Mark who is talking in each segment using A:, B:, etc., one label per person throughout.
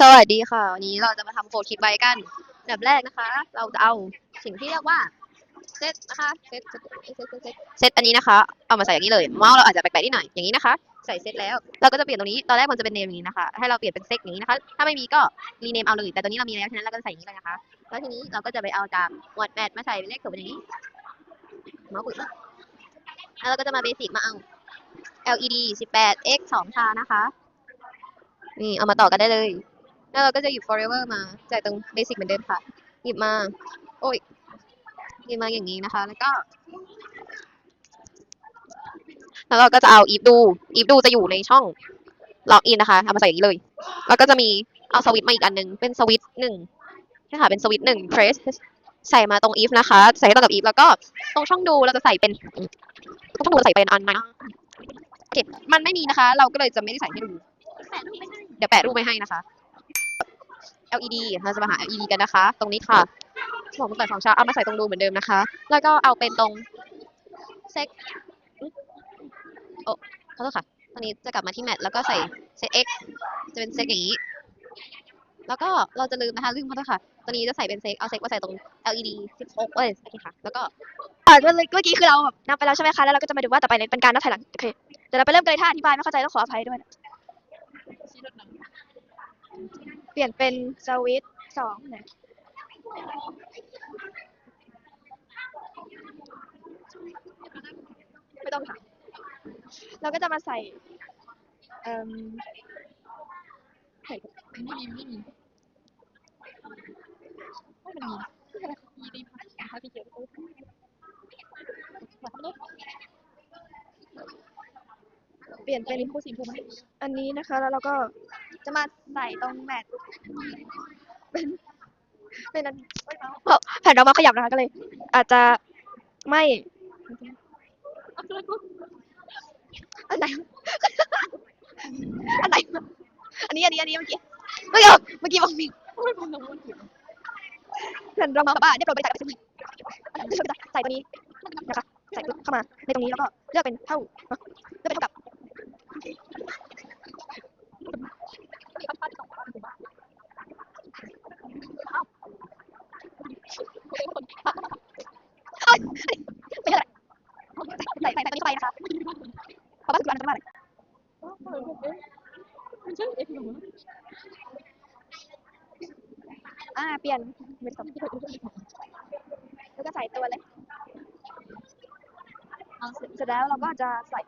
A: สวัสดีค่ะ วันนี้เราจะมาทำโคดคิดไว้กันแบบแรกนะคะ เราจะเอาสิ่งที่เรียกว่าเซตนะคะเซตเซตเซตเซตเซตอันนี้นะคะ เอามาใส่อย่างนี้เลยเมาส์เราอาจจะแปลกๆนิดหน่อยอย่างนี้นะคะ ใส่เซตแล้วเราก็จะเปลี่ยนตรงนี้ตอนแรกมันจะเป็นเนมอย่างนี้นะคะ ให้เราเปลี่ยนเป็นเซตอย่างนี้นะคะ ถ้าไม่มีก็รีเนมเอาเลยแต่ตอนนี้เรามีแล้วฉะนั้นเราก็ใส่อย่างนี้เลยนะคะแล้วทีนี้เราก็จะไปเอาจากวอดแมทมาใส่เป็นเลขสูงอย่างนี้เมาส์ปุ่นแล้วเราก็จะมาเบสิกมาเอา LED 18 x 2ชานะคะนี่เอามาต่อกันได้เลย แล้วเราก็จะหยิบ forever มาจากตรง basic เหมือนเดิมค่ะ หยิบมา โอ้ย หยิบมาอย่างนี้นะคะ แล้วก็ แล้วเราก็จะเอา if do if do จะอยู่ในช่อง log in นะคะ เอามาใส่อย่างนี้เลย แล้วก็จะมีเอาสวิตมาอีกอันหนึง เป็นสวิตหนึ่งใช่ค่ะ เป็นสวิตหนึ่ง press ใส่มาตรง if นะคะ ใส่ให้ตรงกับ if แล้วก็ตรงช่องดูเราจะใส่เป็นตรงช่องดูใส่เป็นอันไหนโอเค มันไม่มีนะคะ เราก็เลยจะไม่ได้ใส่ให้ดู เดี๋ยวแปะรูปไว้ให้นะคะ LED เราจะมาหา LED กันนะคะ ตรงนี้ค่ะสองแต่สองชาเอามาใส่ตรงรูเหมือนเดิมนะคะ แล้วก็เอาเป็นตรงเซ็กโอ้ขอโทษค่ะตอนนี้จะกลับมาที่แมทแล้วก็ใส่เซต X จะเป็นเซตอย่างนี้ แล้วก็เราจะลืมนะคะลืมขอโทษค่ะ ตัวนี้จะใส่เป็นเซ็ก เอาเซ็กมาใส่ตรง LED 16เอ้ยโอเคค่ะ แล้วก็
B: อ่าเมื่อเมื่อกี้คือเราแบบนับไปแล้วใช่ไหมคะ แล้วเราก็จะมาดูว่าต่อไปเนี่ยเป็นการนับถอยหลัง โอเค เดี๋ยวเราไปเริ่มกันเลยถ้าอธิบายไม่เข้าใจต้องขออภัยด้วยนะเปลี่ยนเป็นสวิตช์สองนะไม่ต้องค่ะเราก็จะมาใส่เอ่มใส่
C: ไม่มีไม่มีไม่มันมีมีดีพักนะคะพี่เกียวมาทำเลย
B: เปลี่ยน
C: เป็
B: เป็นน
C: คู่สีชมพูไหม
B: อันนี้นะคะ แล้วเราก็ จะมาใส่ตรงแมทเป็นเป็นอันเพราะแผ่นเรามาขยับนะคะก็เลย อาจจะไม่อันไหนอันไหนอันนี้อันนี้อันนี้เมื่อกี้เมื่อกี้เมื่อกี้บอกมี
C: ไม่เป็นน้ำมัน
B: แผ่นเรามาบ้าเรียบร้อยไปใส่กับใส่ตัวนี้นะคะใส่เข้ามาในตรงนี้แล้วก็เลือกเป็นเท่าเนอะเลือกเป็นเท่ากับ ไม่ใช่ใส่ใส่ใส่ตัวนี้เข้าไปนะคะเพราะว่าสุดอันจะมา
C: เอ็นู
B: อ่า เปลี่ยนเป็นสองแล้วก็ใส่ตัวเลยเสร็จแล้วเราก็จะใส่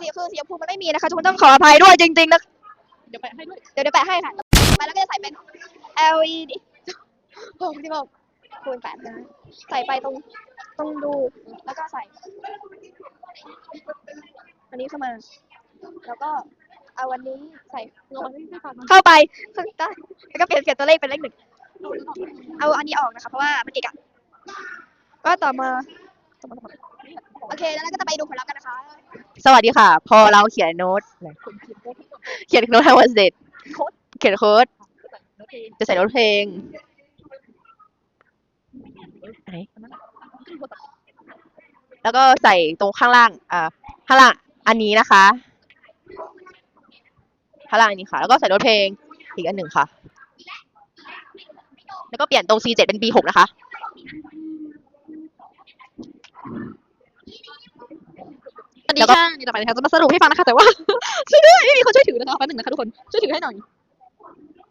B: สีคือสีชมพูมันไม่มีนะคะทุกคนต้องขออภัยด้วยจริงๆนะ
C: เดี๋ยวแปะให้ด้วย
B: เดี๋ยวเดี๋ยวแปะให้ค่ะไปแล้วก็จะใส่เป็น LED หกสิบหก คูณแปดนะใส่ไปตรงตรงดูแล้วก็ใส่ อันนี้เข้ามา แล้วก็เอาวันนี้ใส่
C: งอไม่ไม่ฟัง
B: เข้าไปข้างใต้แล้วก็เปลี่ยนเปลี่ยนตัวเลขเป็นเลขหนึ่งเอาอันนี้ออกนะคะเพราะว่ามันเกะกะก็ต่อมาโอเคแล้วเราก็จะไปดูผลลัพธ์กันนะคะ
A: สวัสดีค่ะ พอเราเขียนโน้ต
C: คนเขียนโค้ด
A: เขียนโน้ตให้วันเสร็จ
C: โค้ด
A: เขียนโค้ด
C: โน้ตเอง
A: จะใส่โน้ตเพลง ไหนแล้วก็ใส่ตรงข้างล่างอ่าข้างล่างอันนี้นะคะข้างล่างอันนี้ค่ะ แล้วก็ใส่โน้ตเพลงอีกอันหนึ่งค่ะ แล้วก็เปลี่ยนตรง C7 เป็น B6 นะคะ
C: อันนี้ค่ะนี่ต่อไปนะคะจะมาสรุปให้ฟังนะคะ แต่ว่า ช่วยด้วยไม่มีคนช่วยถือนะคะแป๊บหนึงนะคะทุกคน ช่วยถือให้หน่อย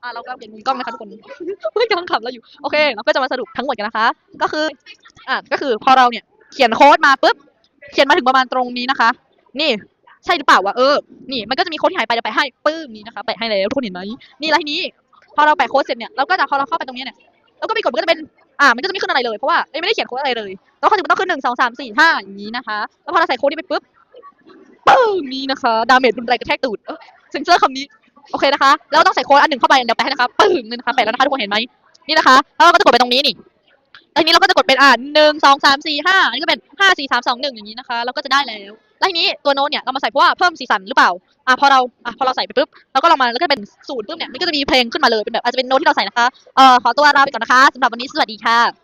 C: อ่าเราก็เปลี่ยนมุมกล้องนะคะทุกคน เพื่อนกำลังขับเราอยู่ โอเค เราก็จะมาสรุปทั้งหมดกันนะคะ ก็คือ อ่าก็คือพอเราเนี่ย เขียนโค้ดมาปุ๊บ เขียนมาถึงประมาณตรงนี้นะคะ นี่ ใช่หรือเปล่าวะ เออ นี่ มันก็จะมีโค้ดที่หายไปเดี๋ยวแปะให้ ปื้มนี่นะคะ แปะให้แล้วทุกคนเห็นไหมนี่แล้วทีนี้ พอเราแปะโค้ดเสร็จเนี่ย เราก็จะพอเราเข้าไปตรงนี้เนี่ย เราก็ไปกดมันก็จะเป็น อ่า มันก็จะไม่ขึ้นอะไรเลย เพราะว่าเอ้ยไม่ได้เขียนโค้ดอะไรเลยแล้วเขาถึงมันต้องขึ้นหนึ่งสองสามสี่ห้าอย่างนี้นะคะ แล้วพอเราใส่โค้ดนี้ไปปุ๊บปึ้งนี่นะคะ ดาเมจรุนแรงกระแทกตูดเออเซ็นเซอร์คำนี้ โอเคนะคะ แล้วต้องใส่โค้ดอันหนึ่งเข้าไปเดี๋ยวแปะให้นะคะปึ้งนี่นะคะแปะแล้วนะคะทุกคนเห็นไหมนี่นะคะแล้วเราก็จะกดไปตรงนี้นี่แล้วทีนี้เราก็จะกดเป็นอ่าหนึ่งสองสามสี่ห้าอันนี้ก็เป็นห้าสี่สามสองหนึ่งอย่างนี้นะคะ เราก็จะได้แล้วแล้วทีนี้ตัวโน้ตเนี่ยเรามาใส่เพราะว่าเพิ่มสีสันหรือเปล่าอะพอเราอะพอเราใส่ไปปุ๊บเราก็ลองมาแล้วก็เป็นศูนย์ปุ๊บเนี่ยมันก็จะมีเพลงขึ้นมาเลยเป็นแบบอาจจะเป็นโน้ตที่เราใส่นะคะเอ่อขอตัวลาไปก่อนนะคะสำหรับวันนี้สวัสดีค่ะ